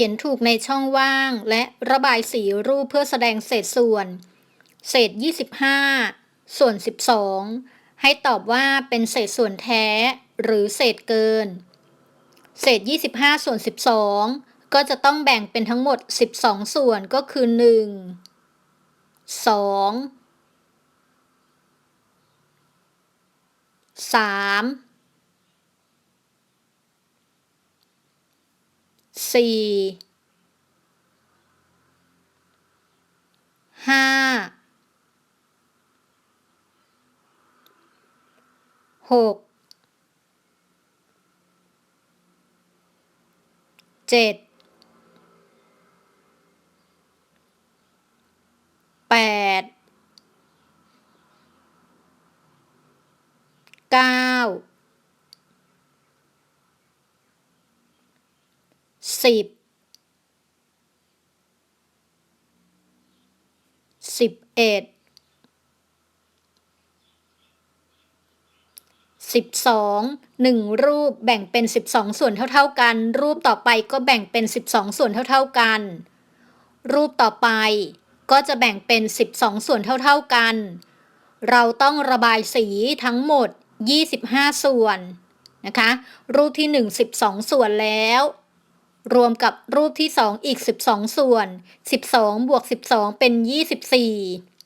ขียนถูกในช่องว่างและระบายสีรูปเพื่อแสดงเศษส่วน เศษ 25 ส่วน 12 ให้ตอบว่าเป็นเศษส่วนแท้ หรือเศษเกิน เศษ 25 ส่วน 12 ก็จะต้องแบ่งเป็นทั้งหมด 12 ส่วนก็คือ 1 2 3 4ห้าหกเจ็ดแปดเก้า สิบสิบเอ็ดสิบสองหนึ่งรูปแบ่งเป็นสิบสองส่วนเท่า ๆกัน รูปต่อไปก็แบ่งเป็นสิบสองส่วนเท่า ๆกัน รูปต่อไปก็จะแบ่งเป็นสิบสองส่วนเท่า ๆกัน เราต้องระบายสีทั้งหมด25ส่วนนะคะ รูปที่1 12ส่วนแล้ว รวมกับรูปที่ 2 อีก 12 ส่วน 12 บวก 12 เป็น 24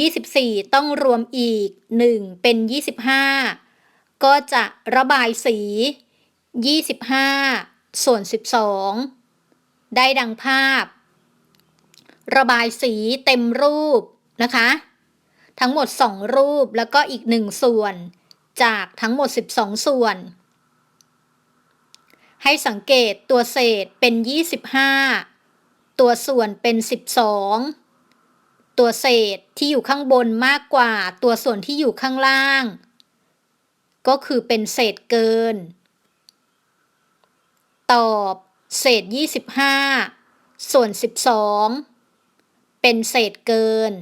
24 ต้องรวมอีก 1 เป็น 25 ก็จะระบายสี 25 ส่วน 12 ได้ดังภาพ ระบายสีเต็มรูปนะคะ ทั้งหมด 2 รูปแล้วก็อีก 1 ส่วน จากทั้งหมด 12 ส่วน ให้สังเกตตัวเศษเป็น 25 ตัวส่วนเป็น 12 ตัวเศษที่อยู่ข้างบนมากกว่าตัวส่วนที่อยู่ข้างล่าง ก็คือเป็นเศษเกิน ตอบเศษ 25 ส่วน 12 เป็นเศษเกิน